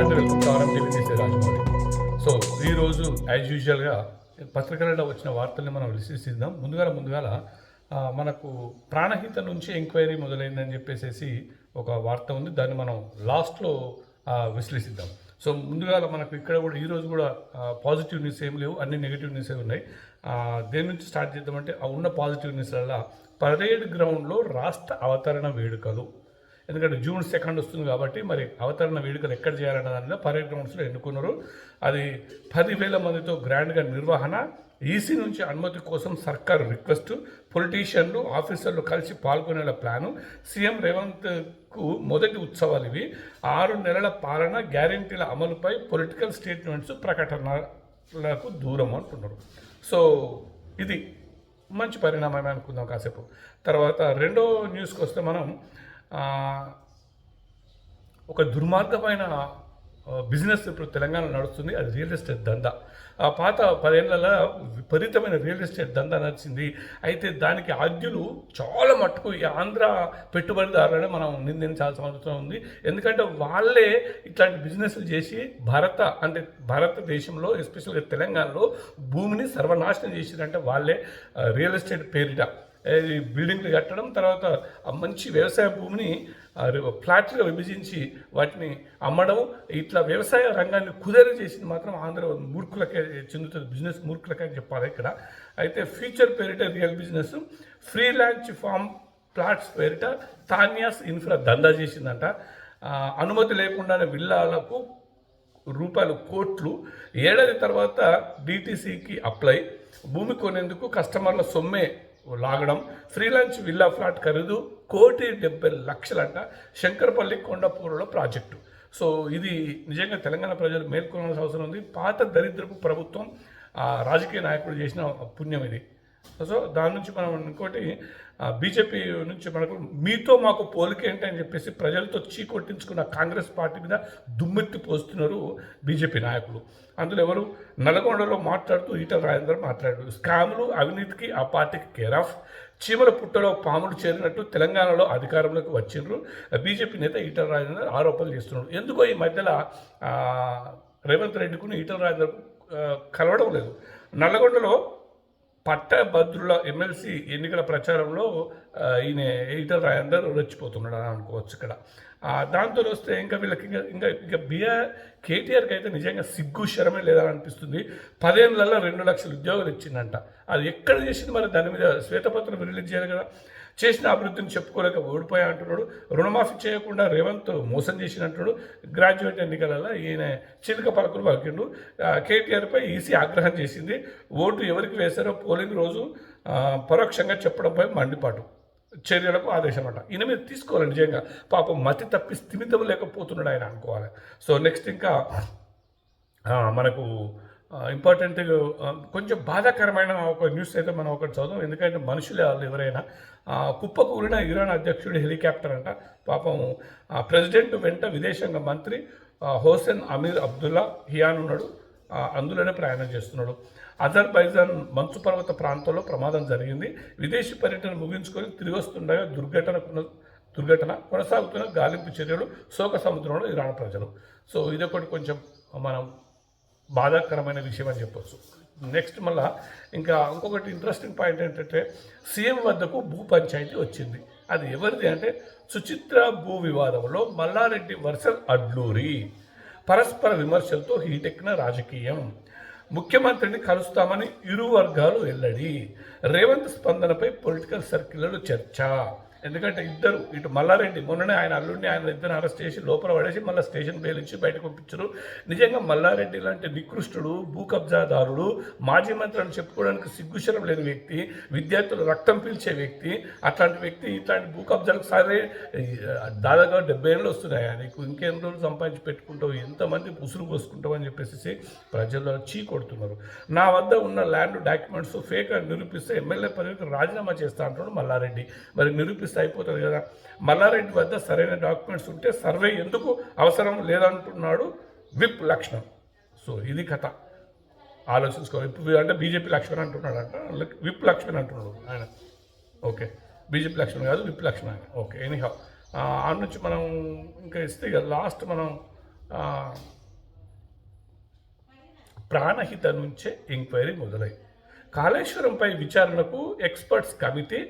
And welcome to RM TV చేసే Rajamouli. So ఈరోజు as యూజువల్గా పత్రికలలో వచ్చిన వార్తల్ని మనం విశ్లేషిద్దాం ముందుగా ముందుగా మనకు ప్రాణహిత నుంచి ఎంక్వైరీ మొదలైందని చెప్పేసి ఒక వార్త ఉంది. దాన్ని మనం లాస్ట్లో విశ్లేషిద్దాం. సో ముందుగా మనకు ఇక్కడ కూడా ఈరోజు కూడా పాజిటివ్ న్యూస్ ఏం లేవు. అన్ని నెగిటివ్ న్యూస్ ఉన్నాయి. దేని నుంచి స్టార్ట్ చేద్దామంటే ఆ ఉన్న పాజిటివ్ న్యూస్లలో పరేడ్ గ్రౌండ్లో రాష్ట్ర అవతరణ వేడుకలు. ఎందుకంటే జూన్ సెకండ్ వస్తుంది కాబట్టి మరి అవతరణ వేడుకలు ఎక్కడ చేయాలన్న దానిలో పరేడ్ గ్రౌండ్స్లో ఎన్నుకున్నారు. అది పదివేల మందితో గ్రాండ్గా నిర్వహణ ఈసీ నుంచి అనుమతి కోసం సర్కారు రిక్వెస్ట్ పొలిటీషియన్లు ఆఫీసర్లు కలిసి పాల్గొనేలా ప్లాను. సీఎం రేవంత్కు మొదటి ఉత్సవాలు ఇవి. ఆరు నెలల పాలన గ్యారెంటీల అమలుపై పొలిటికల్ స్టేట్మెంట్స్ ప్రకటనలకు దూరం అంటున్నారు. సో ఇది మంచి పరిణామమే అనుకుందాం కాసేపు. తర్వాత రెండో న్యూస్కి వస్తే మనం ఒక దుర్మార్గమైన బిజినెస్ ఇప్పుడు తెలంగాణ నడుస్తుంది. అది రియల్ ఎస్టేట్ దందా. ఆ పాత పదేళ్ళలో విపరీతమైన రియల్ ఎస్టేట్ దందా నడిచింది. అయితే దానికి ఆద్యులు చాలా మట్టుకు ఈ ఆంధ్ర పెట్టుబడిదారులనే మనం నిందించాల్సిన అవసరం ఉంది. ఎందుకంటే వాళ్ళే ఇట్లాంటి బిజినెస్లు చేసి భారత అంటే భారతదేశంలో ఎస్పెషల్గా తెలంగాణలో భూమిని సర్వనాశనం చేసిరంటే వాళ్ళే రియల్ ఎస్టేట్ పేరిట. బిల్డింగ్లు కట్టడం తర్వాత ఆ మంచి వ్యవసాయ భూమిని ఆ ఫ్లాట్లుగా విభజించి వాటిని అమ్మడం ఇట్లా వ్యవసాయ రంగాన్ని కుదర చేసింది మాత్రం ఆంధ్ర మూర్ఖులకే చెందుతుంది బిజినెస్ మూర్ఖులకే అని చెప్పాలి ఇక్కడ. అయితే ఫ్యూచర్ పేరిట real business free launch farm plots పేరిట తాన్యాస్ ఇన్ఫ్రా దందా చేసిందంట. అనుమతి లేకుండానే విల్లాలకు రూపాయలు కోట్లు. ఏడాది తర్వాత డిటీసీకి అప్లై భూమి కొనేందుకు కస్టమర్ల సొమ్మే లాగడం. ఫ్రీలాన్స్ విల్లా ఫ్లాట్ ఖరీదు కోటి డెబ్బై లక్షలంట. శంకరపల్లి కొండపూరులో ప్రాజెక్టు. సో ఇది నిజంగా తెలంగాణ ప్రజలు మేల్కొనాల్సిన అవసరం ఉంది. పాత దరిద్రపు ప్రభుత్వం ఆ, రాజకీయ నాయకుడు చేసిన పుణ్యం ఇది. సో దాని నుంచి మనం ఇంకోటి బీజేపీ నుంచి మనకు మీతో మాకు పోలిక ఏంటి అని చెప్పేసి ప్రజలతో చీకొట్టించుకున్న కాంగ్రెస్ పార్టీ మీద దుమ్మెత్తి పోస్తున్నారు బీజేపీ నాయకులు. అందులో ఎవరు? నల్గొండలో మాట్లాడుతూ ఈటల రాజేందర్ మాట్లాడారు స్కాములు అవినీతికి ఆ పార్టీకి కేర్ ఆఫ్. చీమల పుట్టలో పాములు చేరినట్టు తెలంగాణలో అధికారంలోకి వచ్చిండ్రు. బీజేపీ నేత ఈటల రాజేందర్ ఆరోపణలు చేస్తున్నారు. ఎందుకో ఈ మధ్యలో రేవంత్ రెడ్డికుని ఈటల రాజేందర్ కలవడం లేదు. నల్లగొండలో పట్టభద్రుల ఎమ్మెల్సీ ఎన్నికల ప్రచారంలో ఈయన ఈటల రాయందర్ రెచ్చిపోతున్నాడు అని అనుకోవచ్చు ఇక్కడ. దాంతో వస్తే ఇంకా వీళ్ళకి ఇంకా ఇంకా ఇంకా బిఆర్ కేటీఆర్కి అయితే నిజంగా సిగ్గు శరమే లేదని అనిపిస్తుంది పదేళ్ళల్లో రెండు లక్షల ఉద్యోగాలు ఇచ్చిందంట. అది ఎక్కడ చేసింది మరి? దాని మీద శ్వేతపత్రం రిలీజ్ చేయాలి కదా. చేసిన అభివృద్ధిని చెప్పుకోలేక ఓడిపోయా అంటున్నాడు. రుణమాఫీ చేయకుండా రేవంత్ మోసం చేసినట్టుడు గ్రాడ్యుయేట్ ఎన్నికలలో ఈయన చిలుక పలుకులు పలికిండు. కేటీఆర్పై ఈసీ ఆగ్రహం చేసింది. ఓటు ఎవరికి వేశారో పోలింగ్ రోజు పరోక్షంగా చెప్పడంపై మండిపాటు చర్యలకు ఆదేశం అంట ఈయన మీద తీసుకోవాలి నిజంగా పాపం మతి తప్పి స్థిమితం లేకపోతున్నాడు ఆయన అనుకోవాలి. సో నెక్స్ట్ ఇంకా మనకు ఇంపార్టెంట్ కొంచెం బాధాకరమైన ఒక న్యూస్ అయితే మనం ఒకటి చదువు ఎందుకంటే మనుషులే వాళ్ళు ఎవరైనా. కుప్పకూరిన కుప్పకూలిన ఇరాన్ అధ్యక్షుడి హెలికాప్టర్ అంట. పాపం ఆ, ప్రెసిడెంట్ వెంట విదేశాంగ మంత్రి హోసేన్ హోసెన్ అమీర్ అబ్దుల్లా హియాన్ ఉన్నాడు. అందులోనే ప్రయాణం చేస్తున్నాడు. అజర్బైజాన్ మంచు పర్వత ప్రాంతంలో ప్రమాదం జరిగింది. విదేశీ పర్యటన ముగించుకొని తిరిగి వస్తుండగా దుర్ఘటన దుర్ఘటన కొనసాగుతున్న గాలింపు చర్యలు శోక సముద్రంలో ఇరాన్ ప్రజలు. సో ఇదొకటి కొంచెం మనం బాధాకరమైన విషయం అని చెప్పొచ్చు. నెక్స్ట్ మళ్ళా ఇంకా ఇంకొకటి ఇంట్రెస్టింగ్ పాయింట్ ఏంటంటే సీఎం వద్దకు భూ పంచాయతీ వచ్చింది. అది ఎవరిది అంటే సుచిత్ర భూ వివాదంలో మల్లారెడ్డి వర్సల్ అడ్లూరి. పరస్పర విమర్శలతో హీటెక్కిన రాజకీయం. ముఖ్యమంత్రిని కలుస్తామని ఇరు వర్గాలు వెల్లడి. రేవంత్ స్పందనపై పొలిటికల్ సర్కిల్లో చర్చ. ఎందుకంటే ఇద్దరు ఇటు మల్లారెడ్డి మొన్ననే ఆయన అల్లుడిని ఆయన ఇద్దరు అరెస్ట్ చేసి లోపల పడేసి మళ్ళీ స్టేషన్ బెయిల్ బయటకు పంపించారు. నిజంగా మల్లారెడ్డి లాంటి నికృష్టుడు భూ కబ్జాదారుడు మాజీ మంత్రి అని చెప్పుకోవడానికి సిగ్గుశరం లేని వ్యక్తి విద్యార్థులు రక్తం పీల్చే వ్యక్తి అట్లాంటి వ్యక్తి ఇట్లాంటి భూ కబ్జాలకు సరే దాదాపుగా డెబ్బై ఏళ్ళు వస్తున్నాయి. నీకు ఇంకెన్ని రోజులు సంపాదించి పెట్టుకుంటావు ఎంతమంది ఉసురు పోసుకుంటావు అని చెప్పేసి ప్రజల్లో చీ కొడుతున్నారు. నా వద్ద ఉన్న ల్యాండ్ డాక్యుమెంట్స్ ఫేక్ అని నిరూపిస్తే ఎమ్మెల్యే పదవికి రాజీనామా చేస్తా అంటున్నాడు మల్లారెడ్డి. మరి నిరూపిస్తే అయిపోతుంది కదా. మల్లారెడ్డి వద్ద సరైన డాక్యుమెంట్స్ ఉంటే సర్వే ఎందుకు అవసరం లేదంటున్నాడు విప్ లక్షణం సో ఇది కథ. ఆలోచించుకో. అంటే బీజేపీ లక్ష్మణ్ అంటున్నాడు అంట విప్ లక్ష్మణ్ అంటున్నాడు ఆయన. ఓకే. బీజేపీ లక్ష్మణ్ కాదు విప్ లక్ష్మణ్ ఆయన. ఓకే. ఎనీహా. ఆ నుంచి మనం ఇంకా ఇస్తే ఇక లాస్ట్ మనం ప్రాణహిత నుంచే ఎంక్వైరీ మొదలై కాళేశ్వరంపై విచారణకు ఎక్స్పర్ట్స్ కమిటీ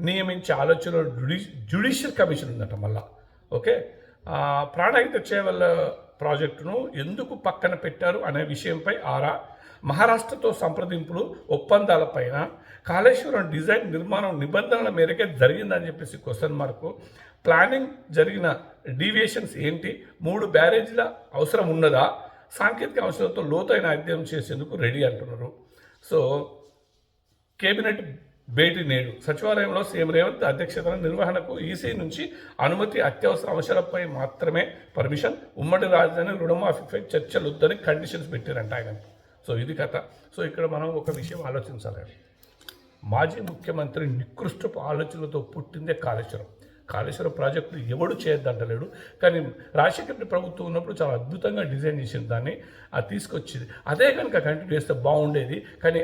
నియమించే ఆలోచన జుడి జ్యుడిషియల్ కమిషన్ ఉందట మళ్ళా. ఓకే? ఆ, ప్రాణహిత చేవల్ల ప్రాజెక్టును ఎందుకు పక్కన పెట్టారు అనే విషయంపై ఆరా మహారాష్ట్రతో సంప్రదింపులు ఒప్పందాలపైన కాళేశ్వరం డిజైన్ నిర్మాణం నిబంధనల మేరకే జరిగిందని చెప్పేసి క్వశ్చన్ మార్కు. ప్లానింగ్ జరిగిన డీవియేషన్స్ ఏంటి? మూడు బ్యారేజీల అవసరం ఉన్నదా? సాంకేతిక అవసరంతో లోతైన అధ్యయనం చేసేందుకు రెడీ అంటున్నారు. సో కేబినెట్ భేటీ నేడు. సచివాలయంలో సీఎం రేవంత్ అధ్యక్షతన నిర్వహణకు ఈసీ నుంచి అనుమతి అత్యవసర అంశాలపై మాత్రమే పర్మిషన్ ఉమ్మడి రాజధాని రుణమాఫీపై చర్చలు వద్దని కండిషన్స్ పెట్టారంట ఆయన. సో ఇది కథ. సో ఇక్కడ మనం ఒక విషయం ఆలోచించాలి. మాజీ ముఖ్యమంత్రి నికృష్టపు ఆలోచనలతో పుట్టిందే కాళేశ్వరం. కాళేశ్వరం ప్రాజెక్టులు ఎవడు చేయొద్దంటలేడు. కానీ రాజశేఖర రెడ్డి ప్రభుత్వం ఉన్నప్పుడు చాలా అద్భుతంగా డిజైన్ చేసిన దాన్ని. అది తీసుకొచ్చింది. అదే కనుక కంటిన్యూ చేస్తే బాగుండేది. కానీ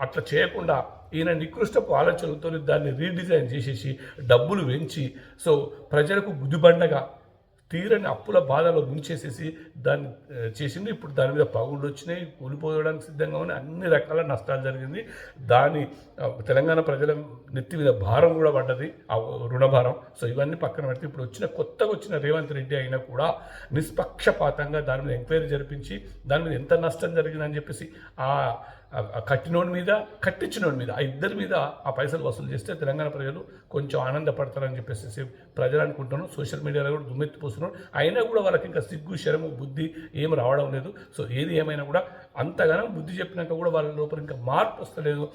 అట్లా చేయకుండా ఈయన నికృష్టపు ఆలోచనలతో దాన్ని రీడిజైన్ చేసేసి డబ్బులు పెంచి సో ప్రజలకు గుదిబండగా తీరని అప్పుల బాధలో ముంచేసేసి దాన్ని చేసింది. ఇప్పుడు దాని మీద పగుళ్ళు వచ్చినాయి కూలిపోయడానికి సిద్ధంగా ఉన్నాయి అన్ని రకాల నష్టాలు జరిగింది. దాని తెలంగాణ ప్రజల నెత్తి మీద భారం కూడా పడ్డది ఆ రుణభారం సో ఇవన్నీ పక్కన పెడితే ఇప్పుడు వచ్చిన కొత్తగా వచ్చిన రేవంత్ రెడ్డి అయినా కూడా నిష్పక్షపాతంగా దాని మీద ఎంక్వైరీ జరిపించి దాని మీద ఎంత నష్టం జరిగిందని చెప్పేసి ఆ కట్టినోడి మీద కట్టించినోడి మీద ఆ ఇద్దరి మీద ఆ పైసలు వసూలు చేస్తే తెలంగాణ ప్రజలు కొంచెం ఆనందపడతారని చెప్పేసి ప్రజలు అనుకుంటున్నారు సోషల్ మీడియాలో కూడా దుమ్మెత్తిపోస్తున్నారు అయినా కూడా వాళ్ళకి ఇంకా సిగ్గు శరము బుద్ధి ఏం రావడం లేదు. సో ఏది ఏమైనా కూడా అంతగానో బుద్ధి చెప్పినాక కూడా వాళ్ళ లోపల ఇంకా మార్పు వస్తలేదు.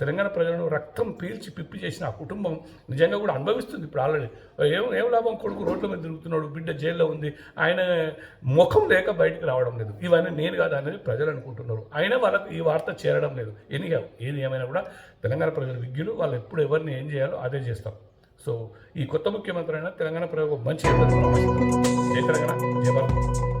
తెలంగాణ ప్రజలను రక్తం పీల్చి పిప్పి చేసిన ఆ కుటుంబం నిజంగా కూడా అనుభవిస్తుంది ఇప్పుడు ఆల్రెడీ. ఏం ఏం లాభం కొడుకు రోడ్ల మీద తిరుగుతున్నాడు బిడ్డ జైల్లో ఉంది ఆయన ముఖం లేక బయటికి రావడం లేదు. ఇవన్నీ నేను కాదు అనేది ప్రజలు అనుకుంటున్నారు. అయినా వాళ్ళకు ఈ వార్త చేరడం లేదు. ఎన్ని కాదు ఏది ఏమైనా కూడా తెలంగాణ ప్రజల విజ్ఞులు వాళ్ళు ఎప్పుడు ఎవరిని ఏం చేయాలో అదే చేస్తాం సో ఈ కొత్త ముఖ్యమంత్రి అయినా తెలంగాణ ప్రజలకు మంచి తెలంగాణ జయ భారత్.